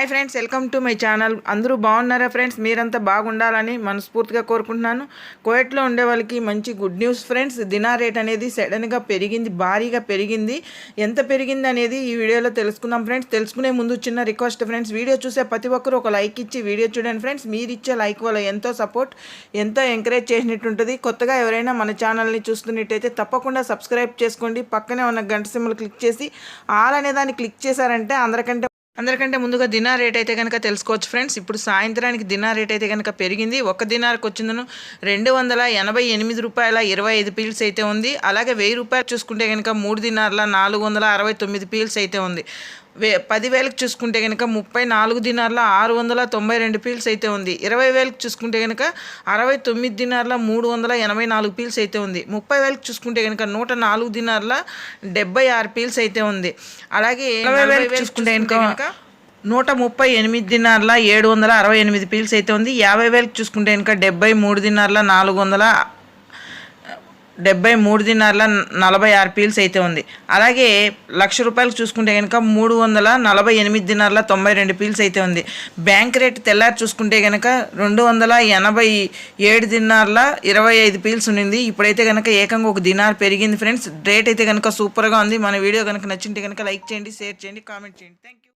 Hi friends welcome to my channel అందరూ బాగున్నారా friends మీరంతా బాగుండాలని మనస్ఫూర్తిగా కోరుకుంటున్నాను. కోయట్లో ఉండే వాళ్ళకి మంచి గుడ్ న్యూస్ ఫ్రెండ్స్ దినా రేట్ అనేది సడన్గా పెరిగింది భారీగా పెరిగింది. ఎంత పెరిగింది అనేది ఈ వీడియోలో తెలుసుకుందాం ఫ్రెండ్స్ తెలుసుకునే ముందు చిన్న రిక్వెస్ట్ ఫ్రెండ్స్ వీడియో చూసే ప్రతి ఒక్కరు ఒక లైక్ ఇచ్చి వీడియో చూడండి ఫ్రెండ్స్ మీరు ఇచ్చే లైక్ వల్ల ఎంతో సపోర్ట్ ఎంతో ఎంకరేజ్ చేసినట్టు ఉంటుంది. కొత్తగా ఎవరైనా మన ఛానల్ని చూస్తున్నట్టయితే తప్పకుండా సబ్స్క్రైబ్ చేసుకోండి. పక్కనే ఉన్న గంట సింబల్ క్లిక్ చేసి ఆల్ అనే దాన్ని క్లిక్ చేశారంటే అందరికంటే అందరికంటే ముందుగా దినా రేట్ అయితే కనుక తెలుసుకోవచ్చు ఫ్రెండ్స్. ఇప్పుడు సాయంత్రానికి దినా రేట్ అయితే కనుక పెరిగింది. ఒక దినార్కి వచ్చిందను రెండు వందల ఎనభై ఎనిమిది రూపాయల ఇరవై ఐదు పీల్స్ అయితే ఉంది. అలాగే వెయ్యి రూపాయలు చూసుకుంటే కనుక మూడు దినార్ల నాలుగు వందల అరవై తొమ్మిది పీల్స్ అయితే ఉంది. వే పదివేలకు చూసుకుంటే కనుక ముప్పై నాలుగు దినార్ల ఆరు వందల తొంభై రెండు పీల్స్ అయితే ఉంది. ఇరవై వేలకు చూసుకుంటే కనుక అరవై తొమ్మిది దినార్ల మూడు వందల ఎనభై నాలుగు పీల్స్ అయితే ఉంది. ముప్పై వేలకు చూసుకుంటే కనుక నూట నాలుగు దినార్ల డెబ్బై ఆరు పీల్స్ అయితే ఉంది. అలాగే ఇరవై వేలకు చూసుకుంటే కనుక నూట ముప్పై ఎనిమిది దినార్ల ఏడు వందల అరవై ఎనిమిది పీల్స్ అయితే ఉంది. యాభై వేలకు చూసుకుంటే కనుక డెబ్బై మూడు దినార్ల నాలుగు వందల డెబ్బై మూడు దినార్ల నలభై ఆరు పీల్స్ అయితే ఉంది. అలాగే లక్ష రూపాయలు చూసుకుంటే కనుక మూడు వందల నలభై ఎనిమిది దినార్ల తొంభై రెండు పీల్స్ అయితే ఉంది. బ్యాంక్ రేట్ తెల్లారి చూసుకుంటే కనుక రెండు వందల ఎనభై ఏడు దినార్ల ఇరవై ఐదు పీల్స్ ఉండింది. ఇప్పుడైతే కనుక ఏకంగా ఒక దినార్ పెరిగింది ఫ్రెండ్స్. రేట్ అయితే కనుక సూపర్గా ఉంది. మన వీడియో కనుక నచ్చింటే కనుక లైక్ చేయండి షేర్ చేయండి కామెంట్ చేయండి. Thank you